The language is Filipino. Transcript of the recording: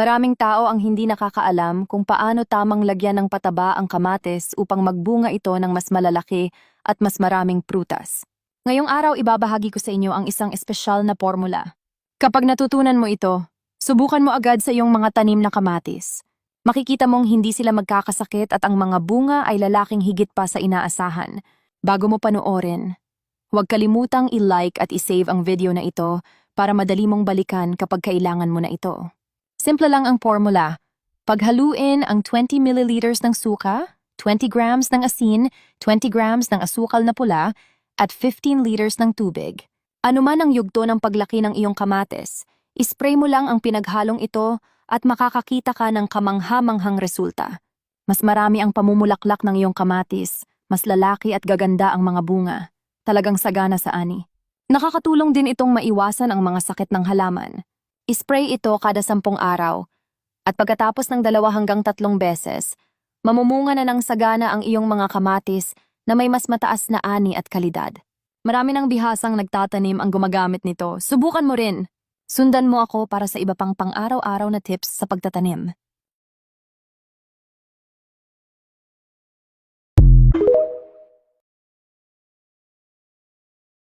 Maraming tao ang hindi nakakaalam kung paano tamang lagyan ng pataba ang kamates upang magbunga ito ng mas malalaki at mas maraming prutas. Ngayong araw ibabahagi ko sa inyo ang isang espesyal na formula. Kapag natutunan mo ito, subukan mo agad sa iyong mga tanim na kamatis. Makikita mong hindi sila magkakasakit at ang mga bunga ay lalaking higit pa sa inaasahan. Bago mo panoorin, huwag kalimutang i-like at i-save ang video na ito para madali mong balikan kapag kailangan mo na ito. Simple lang ang formula. Paghaluin ang 20 ml ng suka, 20 grams ng asin, 20 grams ng asukal na pula, at 15 liters ng tubig. Ano man ang yugto ng paglaki ng iyong kamates, ispray mo lang ang pinaghalong ito at makakakita ka ng kamanghamanghang resulta. Mas marami ang pamumulaklak ng iyong kamatis, mas lalaki at gaganda ang mga bunga. Talagang sagana sa ani. Nakakatulong din itong maiwasan ang mga sakit ng halaman. Ispray ito kada sampung araw. At pagkatapos ng dalawa hanggang tatlong beses, mamumunga na ng sagana ang iyong mga kamatis na may mas mataas na ani at kalidad. Marami ng bihasang nagtatanim ang gumagamit nito. Subukan mo rin. Sundan mo ako para sa iba pang pang-araw-araw na tips sa pagtatanim.